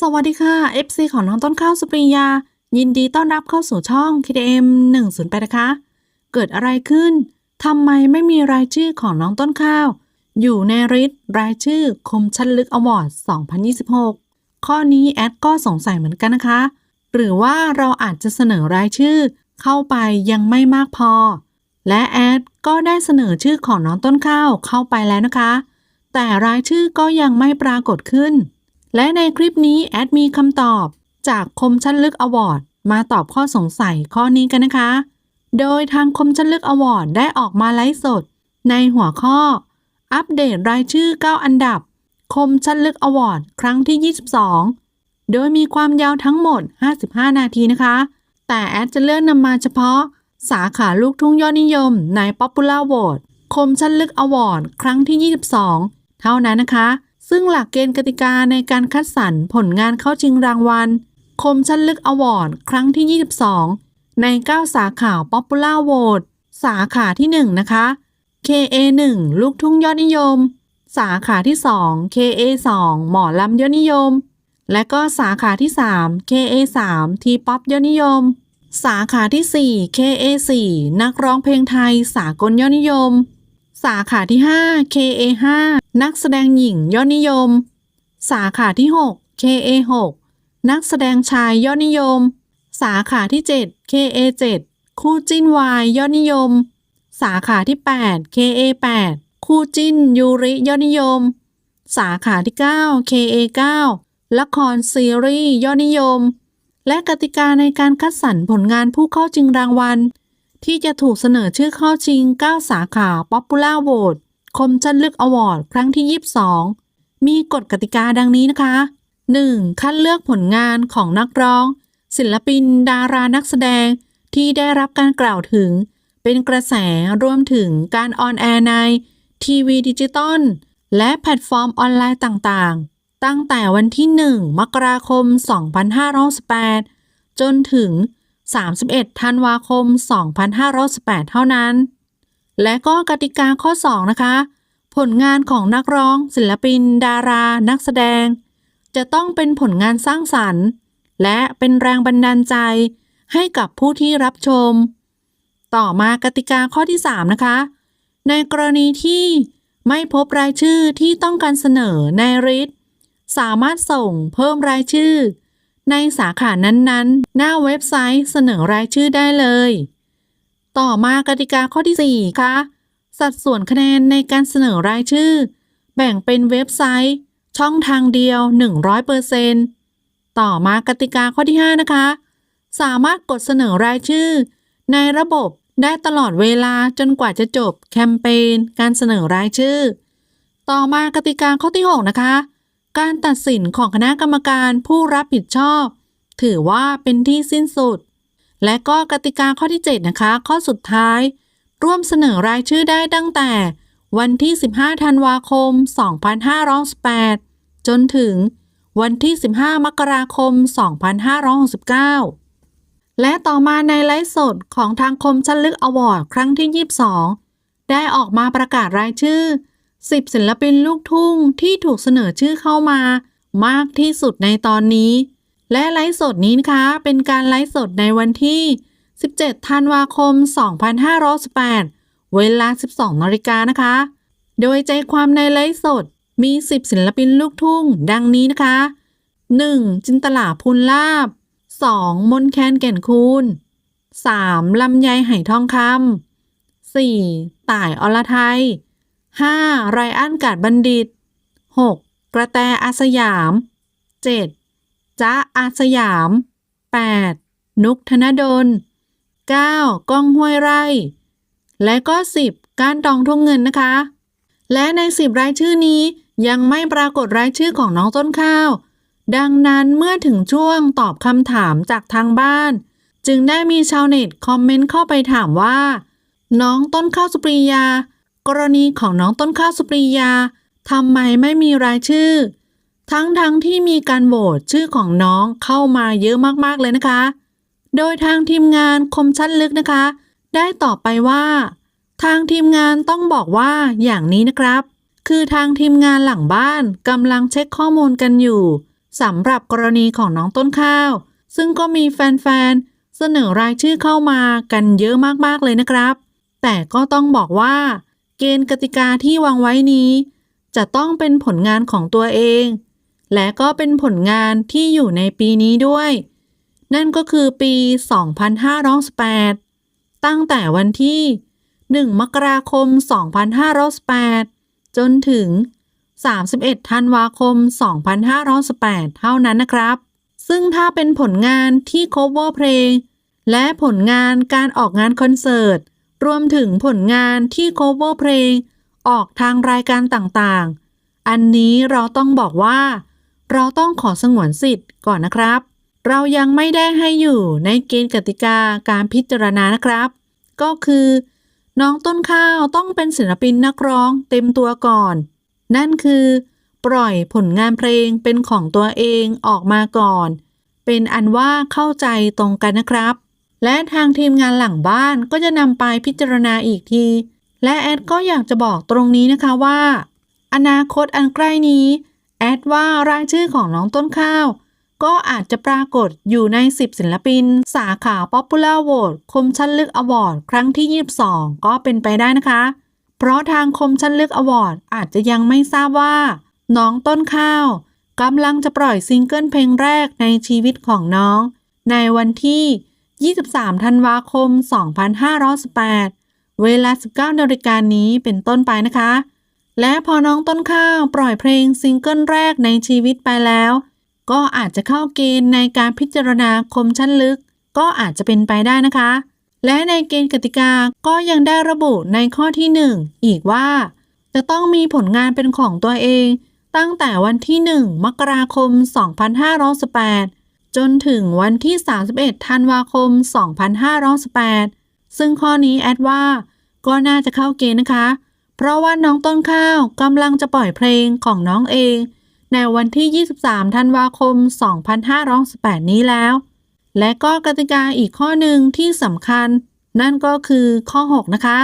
สวัสดีค่ะ FC ของน้องต้นข้าวสุปริยา ยินดีต้อนรับเข้าสู่ช่อง KDM 108นะคะ เกิดอะไรขึ้นทำไมไม่มีรายชื่อของน้องต้นข้าว อยู่ในริสรายชื่อคมชัดลึกอวอร์ด2026 ข้อนี้แอดก็สงสัยเหมือนกันนะคะ หรือว่าเราอาจจะเสนอรายชื่อ เข้าไปยังไม่มากพอ และแอดก็ได้เสนอชื่อของน้องต้นข้าวเข้าไปแล้วนะคะ แต่รายชื่อก็ยังไม่ปรากฏขึ้น และในคลิปนี้แอดมีคำตอบจากคมชั้นลึกอวอร์ดมาตอบข้อสงสัยข้อนี้กันนะคะ โดยทางคมชั้นลึกอวอร์ดได้ออกมาไลฟ์สด ในหัวข้อ อัปเดตรายชื่อ 9 อันดับ คมชั้นลึกอวอร์ดครั้งที่ 22 โดยมีความยาวทั้งหมด 55 นาทีนะคะ แต่แอดจะเลือกนำมาเฉพาะ สาขาลูกทุ่งยอดนิยมใน Popular Vote คมชั้นลึกอวอร์ดครั้งที่ 22 เท่านั้นนะคะ ซึ่งหลักเกณฑ์กติกาในการคัดสรรผลงานเข้าชิงรางวัล คมชั้นลึกอวอร์ดครั้งที่ 22 ใน 9 สาขา Popular Vote สาขาที่ 1 นะคะ KA1 ลูกทุ่งยอดนิยม สาขาที่ 2 KA2 หมอลำยอดนิยม และก็สาขาที่ 3 KA3 ทีป๊อปยอดนิยม สาขาที่ 4 KA4 นักร้องเพลงไทยสากลยอดนิยม สาขาที่ 5 KA5 นักแสดงหญิงยอดนิยม สาขาที่ 6 KA6 นักแสดงชายยอดนิยม สาขาที่ 7 KA7 คู่จิ้นวายยอดนิยม สาขาที่ 8 KA8 คู่จิ้นยูริยอดนิยม สาขาที่ 9 KA9 ละครซีรีส์ยอดนิยม และกติกาในการคัดสรรผลงานผู้เข้าชิงรางวัล ที่จะถูกเสนอชื่อเข้าชิง 9 สาขา Popular Vote คมชันลึกอวอร์ดครั้งที่ 22 มีกฎกติกาดังนี้นะคะ 1. คัดเลือกผลงานของนักร้อง ศิลปิน ดารานักแสดงที่ได้รับการกล่าวถึง เป็นกระแสรวมถึงการออนแอร์ใน ทีวีดิจิตอลและแพลตฟอร์มออนไลน์ต่างๆ ตั้งแต่วันที่ 1 มกราคม 2518 จนถึง 31 ธันวาคม 2518 เท่านั้น และก็กติกาข้อ 2 นะคะ ผลงานของนักร้อง ศิลปิน ดารา นักแสดง จะต้องเป็นผลงานสร้างสรรค์ และเป็นแรงบันดาลใจให้กับผู้ที่รับชม ต่อมากติกาข้อที่ 3 นะคะ ในกรณีที่ไม่พบรายชื่อที่ต้องการเสนอในริสสามารถส่งเพิ่มรายชื่อ ในสาขานั้นๆ หน้าเว็บไซต์เสนอรายชื่อได้เลย ต่อมากติกาข้อที่4ค่ะ สัดส่วนคะแนนในการเสนอรายชื่อ แบ่งเป็นเว็บไซต์ ช่องทางเดียว 100%ต่อมากติกาข้อที่ 5 นะคะ สามารถกดเสนอรายชื่อ ในระบบได้ตลอดเวลาจนกว่าจะจบแคมเปญการเสนอรายชื่อ ต่อมากติกาข้อที่ 6 นะคะ การตัดสินของคณะกรรมการผู้รับผิดชอบ ถือว่าเป็นที่สิ้นสุด และก็กติกาข้อที่ 7 นะคะ ข้อสุดท้าย ร่วมเสนอรายชื่อได้ตั้งแต่ วันที่ 15 ธันวาคม 2568จนถึงวันที่ 15 มกราคม 2569 และต่อมาในไลฟ์สดของทางคมชันลึกอวอร์ดครั้งที่ 22 ได้ออกมาประกาศรายชื่อ 10 ศิลปินลูกทุ่งที่ถูกเสนอชื่อเข้ามามากที่สุดในตอนนี้ และไลฟ์สดนี้นะคะเป็นการไลฟ์สดในวันที่ 17 ธันวาคม 2518 เวลา 12 นาฬิกานะคะ โดยใจความในไลฟ์สดมี 10 ศิลปินลูกทุ่ง ดังนี้นะคะ 1. จินตลาพูนลาบ 2. มนแคนแก่นคูณ 3. ลำไยไหทองคำ 4. ต่ายอรไทย 5. ไรอันกาดบัณฑิต 6. กระแตอาสยาม 7. จ๊ะอาสยาม 8. นุกธนดล 9. ก้องห้วยไร่ และก็ 10 กานตองทุ่งเงินนะคะ และใน 10 รายชื่อนี้ยังไม่ปรากฏรายชื่อของน้องต้นข้าว ดังนั้นเมื่อถึงช่วงตอบคำถามจากทางบ้าน จึงได้มีชาวเน็ตคอมเมนต์เข้าไปถามว่า น้องต้นข้าวสุปรียา กรณีของน้องต้นข้าวสุปรียาทำไมไม่มีรายชื่อ ทั้งทั้งที่มีการโหวตชื่อของน้องเข้ามาเยอะมากๆเลยนะคะ โดยทางทีมงานคมชั้นลึกนะคะ ได้ตอบไปว่า ทางทีมงานต้องบอกว่าอย่างนี้นะครับ คือทางทีมงานหลังบ้านกำลังเช็คข้อมูลกันอยู่สำหรับกรณีของน้องต้นข้าว ซึ่งก็มีแฟนๆเสนอรายชื่อเข้ามากันเยอะมากๆเลยนะครับ แต่ก็ต้องบอกว่า เกณฑ์กติกาที่วางไว้นี้ จะต้องเป็นผลงานของตัวเอง และก็เป็นผลงานที่อยู่ในปีนี้ด้วย นั่นก็คือปี 2518 ตั้งแต่วันที่ 1 มกราคม 2518 จนถึง 31 ธันวาคม 2518 เท่านั้นนะครับ ซึ่งถ้าเป็นผลงานที่ cover เพลง และผลงานการออกงานคอนเสิร์ต รวมถึงผลงานที่ cover เพลง ออกทางรายการต่างๆ อันนี้เราต้องบอกว่า เราต้องขอสงวนสิทธิ์ก่อนนะครับ เรายังไม่ได้ให้อยู่ในเกณฑ์กติกาการพิจารณานะครับ ก็คือ น้องต้นข้าวต้องเป็นศิลปินนักร้องเต็มตัวก่อน นั่นคือ ปล่อยผลงานเพลงเป็นของตัวเองออกมาก่อน เป็นอันว่าเข้าใจตรงกันนะครับ และทางทีมงานหลังบ้านก็จะนำไปพิจารณาอีกที และแอดก็อยากจะบอกตรงนี้นะคะว่า อนาคตอันใกล้นี้ แอดว่ารายชื่อของน้องต้นข้าว ก็อาจจะปรากฏอยู่ใน 10 ศิลปิน สาขา Popular Vote คมชันลึกอวอร์ดครั้งที่ 22 ก็เป็นไปได้นะคะ เพราะทางคมชันลึกอวอร์ดอาจจะยังไม่ทราบว่า น้องต้นข้าวกำลังจะปล่อยซิงเกิลเพลงแรกในชีวิตของน้อง ในวันที่ 23 ธันวาคม 2518 เวลา 19นาฬิกานี้เป็นต้นไปนะคะ และพอน้องต้นข้าวปล่อยเพลงซิงเกิลแรกในชีวิตไปแล้ว ก็อาจจะเข้าเกณฑ์ในการพิจารณาคมชั้นลึก ก็อาจจะเป็นไปได้นะคะ และในเกณฑ์กติกาก็ยังได้ระบุในข้อที่ 1 อีกว่า จะต้องมีผลงานเป็นของตัวเอง ตั้งแต่วันที่ 1 มกราคม 2518 จนถึงวันที่ 31 ธันวาคม 2518ซึ่งข้อนี้แอดว่า ก็น่าจะเข้าเกณฑ์นะคะ เพราะว่าน้องต้นข้าวกำลังจะปล่อยเพลงของน้องเอง ในวันที่ 23 ธันวาคม 2518นี้แล้ว และก็กติกาอีกข้อหนึ่งที่สำคัญ นั่นก็คือข้อ 6 นะคะ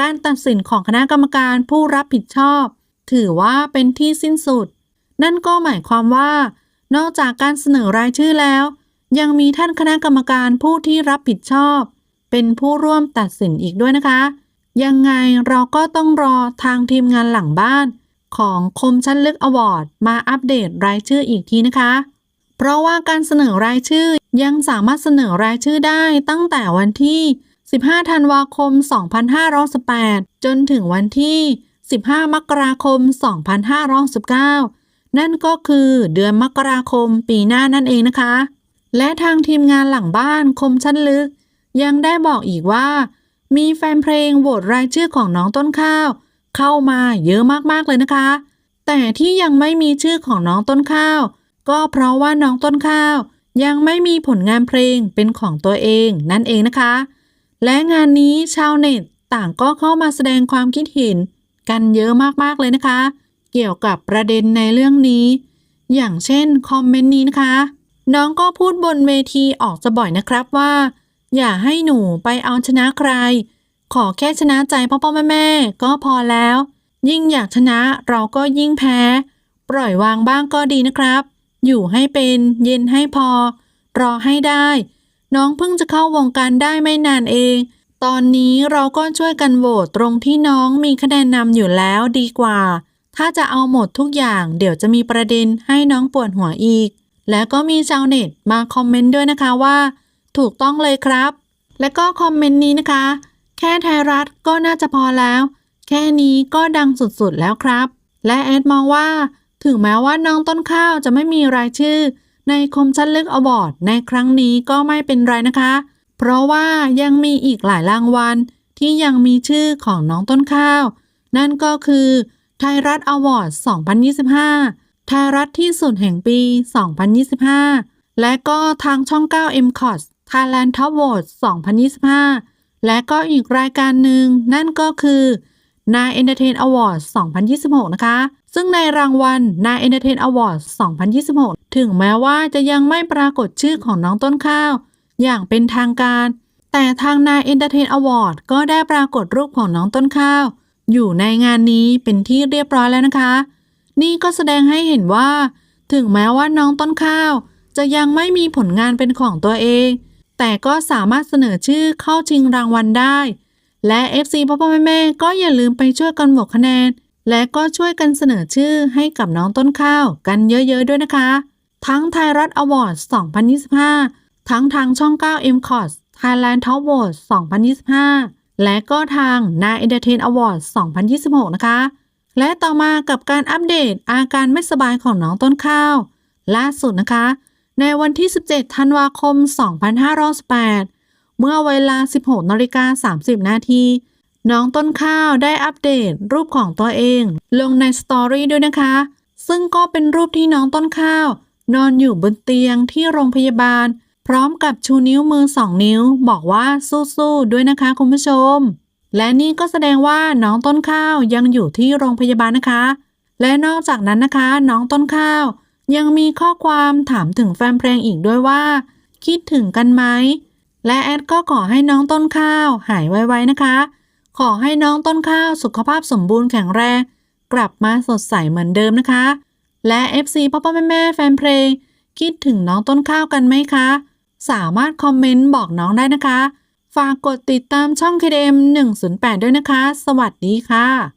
การตัดสินของคณะกรรมการผู้รับผิดชอบ ถือว่าเป็นที่สิ้นสุด นั่นก็หมายความว่า นอกจากการเสนอรายชื่อแล้ว ยังมีท่านคณะกรรมการผู้ที่รับผิดชอบ เป็นผู้ร่วมตัดสินอีกด้วยนะคะ ยังไงเราก็ต้องรอทางทีมงานหลังบ้าน ของคมชั้นลึกอวอร์ดมาอัปเดตรายชื่ออีกทีนะคะ เพราะว่าการเสนอรายชื่อยังสามารถเสนอรายชื่อได้ตั้งแต่วันที่ 15 ธันวาคม 2518 จนถึงวันที่ 15 มกราคม 2519 นั่นก็คือเดือนมกราคมปีหน้านั่นเองนะคะ และทางทีมงานหลังบ้านคมชั้นลึก ยังได้บอกอีกว่า มีแฟนเพลงโหวตรายชื่อของน้องต้นข้าว เข้ามาเยอะมากๆเลยนะคะ แต่ที่ยังไม่มีชื่อของน้องต้นข้าว ก็เพราะว่าน้องต้นข้าว ยังไม่มีผลงานเพลงเป็นของตัวเองนั่นเองนะคะ และงานนี้ชาวเน็ตต่างก็เข้ามาแสดงความคิดเห็นกันเยอะมากๆเลยนะคะ เกี่ยวกับประเด็นในเรื่องนี้ อย่างเช่นคอมเมนต์นี้นะคะ น้องก็พูดบนเวทีออกจะบ่อยนะครับว่า อย่าให้หนูไปเอาชนะใคร ขอแค่ชนะใจพ่อพ่อแม่แม่ก็พอแล้ว ยิ่งอยากชนะเราก็ยิ่งแพ้ ปล่อยวางบ้างก็ดีนะครับ อยู่ให้เป็นเย็นให้พอ รอให้ได้ น้องเพิ่งจะเข้าวงการได้ไม่นานเองตอนนี้เราก็ช่วยกันโหวตตรงที่น้องมีคะแนนนำอยู่แล้วดีกว่า ถ้าจะเอาหมดทุกอย่างเดี๋ยวจะมีประเด็นให้น้องปวดหัวอีก แล้วก็มีชาวเน็ตมาคอมเมนต์ด้วยนะคะว่า ถูกต้องเลยครับ และก็คอมเมนต์นี้นะคะ แค่ไทยรัฐก็น่าจะพอแล้ว แค่นี้ก็ดังสุดๆแล้วครับ และแอดมองว่า ถึงแม้ว่าน้องต้นข้าวจะไม่มีรายชื่อ ในคมชัดลึกอวอร์ดในครั้งนี้ก็ไม่เป็นไรนะคะ เพราะว่ายังมีอีกหลายรางวัลที่ยังมีชื่อของน้องต้นข้าว นั่นก็คือ ไทยรัฐอวอร์ด 2025 ไทยรัฐที่สุดแห่งปี 2025 และก็ทางช่อง 9 m c o t Thailand Top Vote 2025 และก็อีกรายการหนึ่งนั่นก็คือนาย Entertain Award 2026 นะคะ ซึ่งในรางวัลนาย Entertain Award 2026 ถึงแม้ว่าจะยังไม่ปรากฏชื่อของน้องต้นข้าว อย่างเป็นทางการ แต่ทางนาย Entertain Award ก็ได้ปรากฏรูปของน้องต้นข้าว อยู่ในงานนี้เป็นที่เรียบร้อยแล้วนะคะ นี่ก็แสดงให้เห็นว่า ถึงแม้ว่าน้องต้นข้าว จะยังไม่มีผลงานเป็นของตัวเอง แต่ก็สามารถเสนอชื่อเข้าชิงรางวัลได้ และ FC พ่อพ่อแม่แม่ก็อย่าลืมไปช่วยกันบวกคะแนน และก็ช่วยกันเสนอชื่อให้กับน้องต้นข้าว กันเยอะๆด้วยนะคะ ทั้งไทยรัฐอวอร์ด2025 ทั้งทางช่อง 9 m c o t Thailand Top Vote 2025 และก็ทางนา Entertain Award 2026 นะคะ และต่อมากับการอัปเดตอาการไม่สบายของน้องต้นข้าว ล่าสุดนะคะ ในวันที่ 17 ธันวาคม 2518 เมื่อเวลา 16นาฬิกา30 นาทีน้องต้นข้าวได้อัปเดตรูปของตัวเอง ลงในสตอรี่ด้วยนะคะ ซึ่งก็เป็นรูปที่น้องต้นข้าว นอนอยู่บนเตียงที่โรงพยาบาล พร้อมกับชูนิ้วมือสองนิ้ว บอกว่าสู้ๆด้วยนะคะคุณผู้ชม และนี่ก็แสดงว่าน้องต้นข้าวยังอยู่ที่โรงพยาบาลนะคะ และนอกจากนั้นนะคะ น้องต้นข้าว ยังมีข้อความถามถึงแฟนเพลงอีกด้วยว่า คิดถึงกันไหมและแอดก็ขอให้น้องต้นข้าว หายไวๆนะคะ ขอให้น้องต้นข้าวสุขภาพสมบูรณ์แข็งแรงกลับมาสดใสเหมือนเดิมนะคะ และ FC พ่อพ่อแม่แม่แฟนเพลง คิดถึงน้องต้นข้าวกันไหมคะ สามารถคอมเมนต์บอกน้องได้นะคะ ฝากกดติดตามช่อง KDM 108 ด้วยนะคะ สวัสดีค่ะ